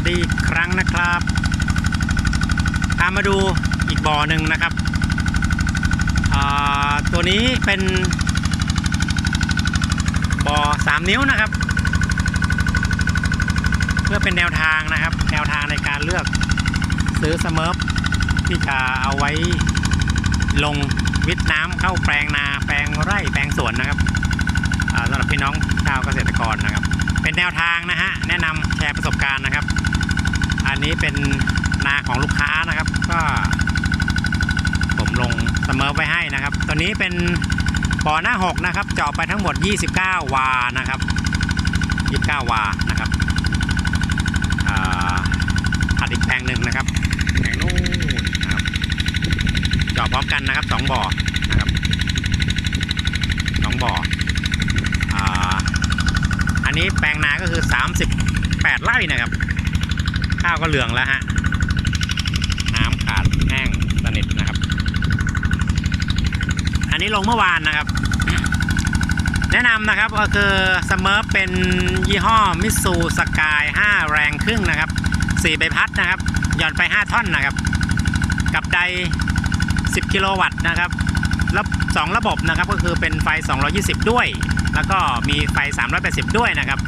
สดีอีกครั้งนะครับพามาดูอีกบ่อหนึ่งนะครับ ตัวนี้เป็นบ่อสามนิ้วนะครับ เพื่อเป็นแนวทางนะครับ แนวทางในการเลือกซื้อสเมิร์ฟที่จะเอาไว้ลงวิทย์น้ำเข้าแปลงนาแปลงไร่แปลงสวนนะครับสำหรับพี่น้องชาวเกษตรกรนะครับ เป็นแนวทางนะฮะแนะนำแชร์ประสบการณ์นะครับ อันนี้เป็นนาของลูกค้านะครับ ก็ ผมลงเสมอไว้ให้นะครับ ตัวนี้เป็นบ่อหน้า6นะครับ เจาะไปทั้งหมด 29 วานะครับ 29 วานะครับอ่าอัดอีกแปลงหนึ่งนะครับแปลงนู้นนะครับเจาะพร้อมกันนะครับสองบ่อนะครับสองบ่ออ่าอันนี้แปลงนาก็คือ 38 ไร่นะครับ ข้าวก็เหลืองแล้วฮะ น้ำขาดแห้งสนิทนะครับ อันนี้ลงเมื่อวานนะครับ แนะนำนะครับก็คือสเมอร์เป็นยี่ห้อมิตซูสกาย 5 แรงครึ่งนะครับ 4 ใบพัดนะครับ หย่อนไป 5 ท่อนนะครับ กับได 10 กิโลวัตต์นะครับแล้วสองระบบนะครับก็คือเป็นไฟ 220 ด้วย แล้วก็มีไฟ 380 ด้วยนะครับ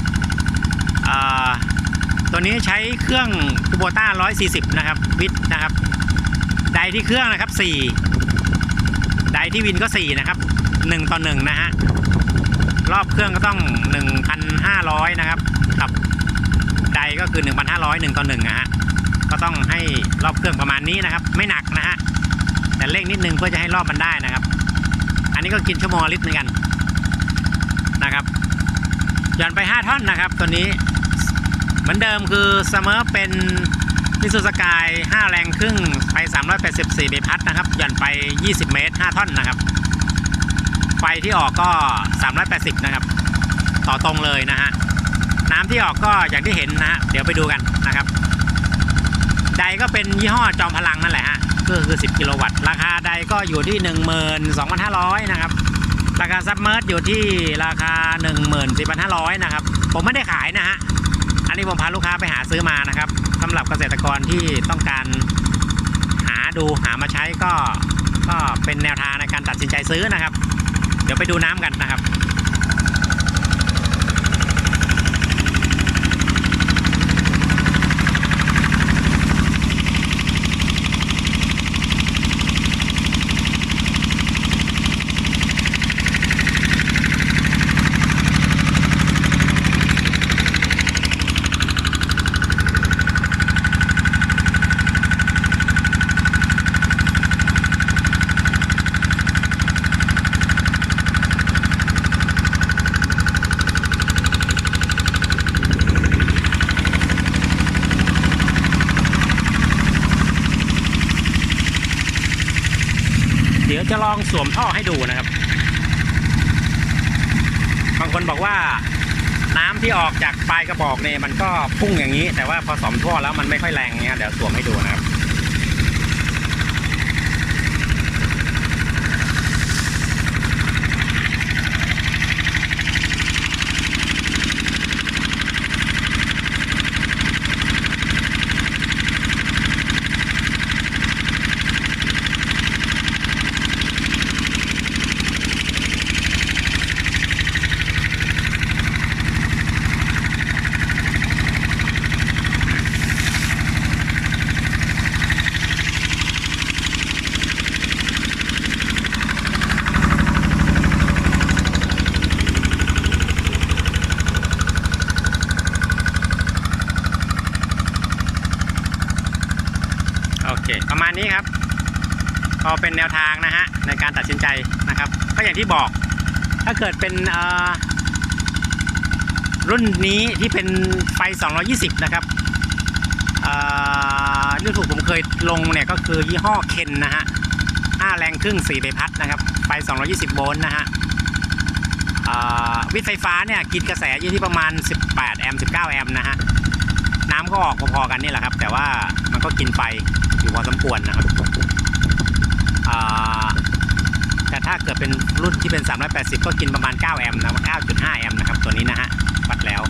อ่า ตัวนี้ใช้เครื่องคูโบต้า140 นะครับ วิทนะครับ ไดที่เครื่องนะครับ 4 ไดที่วินก็ 4 นะครับ 1 ต่อ 1 นะฮะ รอบเครื่องก็ต้อง 1,500 นะครับกับไดก็คือ 1,500 1 ต่อ 1 นะฮะ ก็ต้องให้รอบเครื่องประมาณนี้นะครับ ไม่หนักนะฮะ แต่เร่งนิดนึงเพื่อจะให้รอบมันได้นะครับ อันนี้ก็กินชั่วโมงละลิตรเหมือนกันนะครับหย่อนไป 5 ท่อนนะครับ ตัวนี้ เหมือนเดิมคือเสมอเป็นมิสูสกาย 5 แรงครึ่งไป 384ใบพัดนะครับ หย่อนไป 20 เมตร 5 ท่อนนะครับ ไฟที่ออกก็ 380 นะครับ ต่อตรงเลยนะฮะ น้ำที่ออกก็อย่างที่เห็นนะฮะ เดี๋ยวไปดูกันนะครับ ไดก็เป็นยี่ห้อจอมพลังนั่นแหละฮะ ก็คือ 10 กิโลวัตต์ ราคาไดก็อยู่ที่ 12,500 นะครับ ราคาซับเมอร์อยู่ที่ราคา 14,500 นะครับ ผมไม่ได้ขายนะฮะ อันนี้ผมพาลูกค้าไปหาซื้อมานะครับสำหรับเกษตรกรที่ต้องการหาดูหามาใช้ก็ก็เป็นแนวทางในการตัดสินใจซื้อนะครับ เดี๋ยวไปดูน้ำกันนะครับ ดี๋ยวจะลองสวมท่อให้ดูนะครับ บางคนบอกว่าน้ำที่ออกจากปลายกระบอกเนี่ยมันก็พุ่งอย่างนี้ แต่ว่าพอสวมท่อแล้วมันไม่ค่อยแรงเงี้ยเดี๋ยวสวมให้ดูนะครับ ประมาณนี้ครับก็เป็นแนวทางนะฮะในการตัดสินใจนะครับ ก็อย่างที่บอก ถ้าเกิดเป็นรุ่นนี้ที่เป็นไฟ 220 นะครับเอ่อที่ถูกผมเคยลงเนี่ยก็คือยี่ห้อเคนนะฮะ5แรงครึ่ง4ใบพัดนะครับ ไฟ 220 โวลต์นะฮะวิทย์ไฟฟ้าเนี่ยกินกระแสอยู่ที่ประมาณ 18 แอมป์ 19 แอมป์นะฮะ น้ำก็ออกพอๆกันนี่แหละครับ แต่ว่ามันก็กินไฟ อยู่พอสมควรนะครับแต่ถ้าเกิดเป็นรุ่นที่เป็น 380 ก็กินประมาณ 9 แอมป์นะ 9.5 แอมป์นะครับ ตัวนี้นะฮะวัดแล้ว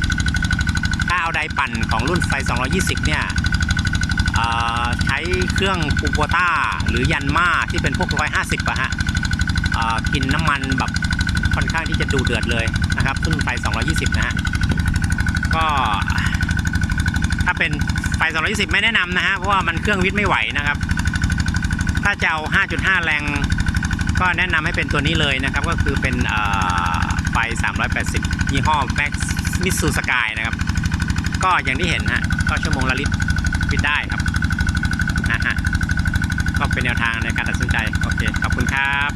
ถ้าเอาไดปั่นของรุ่นไฟ 220 เนี่ยใช้เครื่องคูโบต้าหรือยันมาที่เป็นพวก 150อะฮะกินน้ำมันแบบค่อนข้างที่จะดูเดือดเลยนะครับ รุ่นไฟ 220 นะฮะ ก็ถ้าเป็นไฟ ไป220 ไม่แนะนำนะฮะ เพราะว่ามันเครื่องวิทย์ไม่ไหวนะครับ ถ้าจะเอา 5.5 แรง ก็แนะนำให้เป็นตัวนี้เลยนะครับ ก็คือเป็นไฟ 380 ยี่ห้อ Max Mitsu Sky นะครับ ก็อย่างที่เห็นฮะ ก็ชั่วโมงละลิตรวิทย์ได้ครับนะฮะ ก็เป็นแนวทางในการตัดสินใจ โอเค ขอบคุณครับ